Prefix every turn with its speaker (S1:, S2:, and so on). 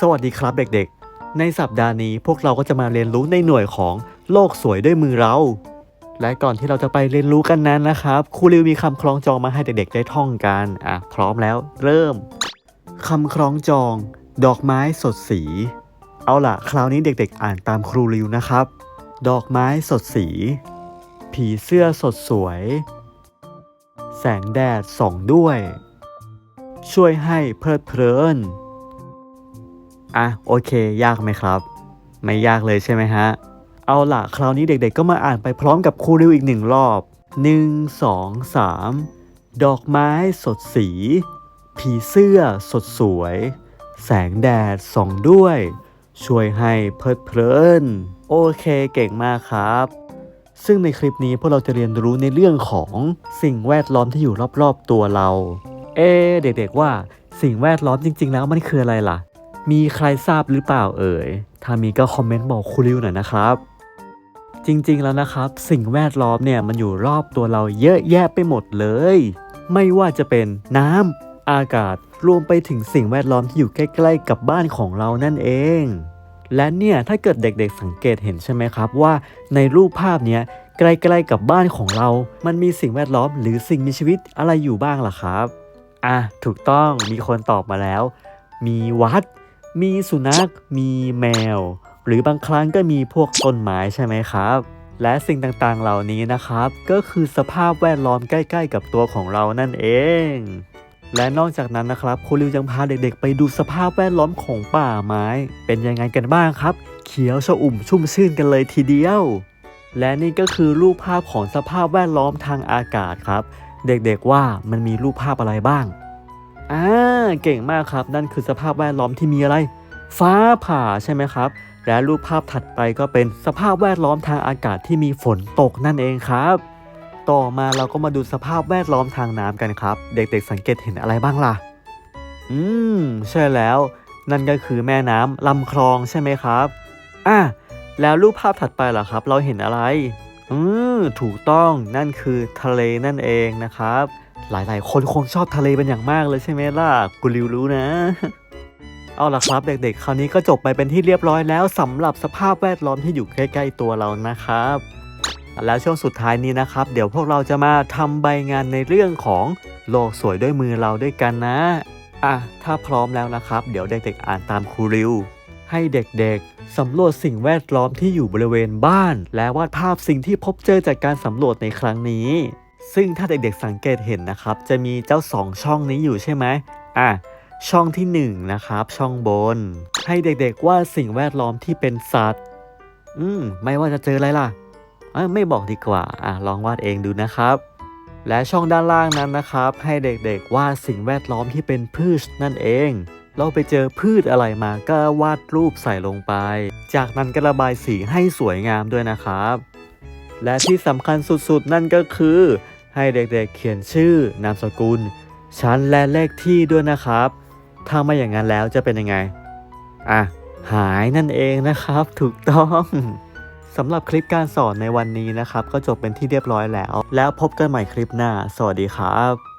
S1: สวัสดีครับเด็กๆ ในสัปดาห์นี้พวกเราก็จะมาเรียนรู้ในหน่วยของโลกสวยด้วยมือเรา และก่อนที่เราจะไปเรียนรู้กันนั้นนะครับครูริวมีคำคล้องจองมาให้เด็กๆได้ท่องกันอะพร้อมแล้วเริ่มคำคล้องจอง ดอกไม้สดสี เอาล่ะ คราวนี้เด็กๆ อ่านตามครูริวนะครับ ดอกไม้สดสี ผีเสื้อสดสวย แสงแดดส่องด้วย ช่วยให้เพลิดเพลิน อะโอเค ยากไหมครับ ไม่ยากเลยใช่ไหมฮะ เอาล่ะ คราวนี้เด็กๆ ก็มาอ่านไปพร้อมกับครูริวอีกหนึ่งรอบ 1 2 3 ดอกไม้สดสี ผีเสื้อสดสวย แสงแดดส่องด้วย ช่วยให้เพลิดเพลิน โอเคเก่งมากครับ ซึ่งในคลิปนี้พวกเราจะเรียนรู้ในเรื่องของสิ่งแวดล้อมที่อยู่รอบๆตัวเรา เอเด็กๆว่าสิ่งแวดล้อมจริง ๆ แล้วมันคืออะไรล่ะ มีใครทราบหรือเปล่าเอ่ย ถ้ามีก็คอมเมนต์บอกครูริวหน่อยนะครับ จริงๆแล้วนะครับ สิ่งแวดล้อมเนี่ยมันอยู่รอบตัวเราเยอะแยะไปหมดเลย ไม่ว่าจะเป็นน้ำอากาศรวมไปถึงสิ่งแวดล้อมที่อยู่ใกล้ ๆ กับบ้านของเรานั่นเอง และเนี่ยถ้าเกิดเด็กๆสังเกตเห็นใช่ไหมครับว่าในรูปภาพเนี้ยใกล้ๆกับบ้านของเรา มันมีสิ่งแวดล้อมหรือสิ่งมีชีวิตอะไรอยู่บ้างล่ะครับ อะ ถูกต้อง มีคนตอบมาแล้ว มีวัด มีสุนัข มีแมว หรือบางครั้งก็มีพวกต้นไม้ใช่ไหมครับ และสิ่งต่างๆเหล่านี้นะครับ ก็คือสภาพแวดล้อมใกล้ ๆ กับตัวของเรานั่นเอง และนอกจากนั้นนะครับครูริวยังพาเด็กๆ ไปดูสภาพแวดล้อมของป่าไม้ เป็นยังไงกันบ้างครับ เขียวชอุ่มชุ่มชื่นกันเลยทีเดียว และนี่ก็คือรูปภาพของสภาพแวดล้อมทางอากาศครับ เด็กๆว่ามันมีรูปภาพอะไรบ้าง อ่าเก่งมากครับ นั่นคือสภาพแวดล้อมที่มีอะไร ฟ้าผ่าใช่ไหมครับ และรูปภาพถัดไปก็เป็นสภาพแวดล้อมทางอากาศที่มีฝนตกนั่นเองครับ ต่อมาเราก็มาดูสภาพแวดล้อมทางน้ำกันครับ เด็กๆสังเกตเห็นอะไรบ้างล่ะ อืม ใช่แล้ว นั่นก็คือแม่น้ำลำคลองใช่ไหมครับอะแล้วรูปภาพถัดไปล่ะครับ เราเห็นอะไร อืมถูกต้องนั่นคือทะเลนั่นเองนะครับ หลายๆ คนคงชอบทะเลเป็นอย่างมากเลยใช่ไหมล่ะกูริวรู้นะ เอาล่ะครับเด็กๆ คราวนี้ก็จบไปเป็นที่เรียบร้อยแล้วสำหรับสภาพแวดล้อมที่อยู่ใกล้ ๆ ตัวเรานะครับ แล้วช่วงสุดท้ายนี้นะครับ เดี๋ยวพวกเราจะมาทำใบงานในเรื่องของโลกสวยด้วยมือเราด้วยกันนะอะถ้าพร้อมแล้วนะครับ เดี๋ยวเด็กๆ อ่านตามครูริว ให้เด็กๆสำรวจสิ่งแวดล้อมที่อยู่บริเวณบ้าน และวาดภาพสิ่งที่พบเจอจากการสำรวจในครั้งนี้ ซึ่งถ้าเด็กๆสังเกตเห็นนะครับ จะมีเจ้าสองช่องนี้อยู่ใช่ไหมอะช่องที่1นงนะครับ ช่องบน ให้เด็กๆวาดสิ่งแวดล้อมที่เป็นสัตว์ อืม ไม่ว่าจะเจออะไรล่ะไม่บอกดีกว่า อะ ลองวาดเองดูนะครับ และช่องด้านล่างนั้นนะครับ ให้เด็กๆวาดสิ่งแวดล้อมที่เป็นพืชนั่นเอง เราไปเจอพืชอะไรมาก็วาดรูปใส่ลงไป จากนั้นก็ระบายสีให้สวยงามด้วยนะครับ และที่สำคัญสุดๆ นั่นก็คือ ให้เด็กๆเขียนชื่อนามสกุล ชั้นและเลขที่ด้วยนะครับ ถ้าไม่อย่างนั้นแล้วจะเป็นยังไง อะ หายนั่นเองนะครับ ถูกต้องสำหรับคลิปการสอนในวันนี้นะครับ ก็จบเป็นที่เรียบร้อยแล้ว แล้วพบกันใหม่คลิปหน้า สวัสดีครับ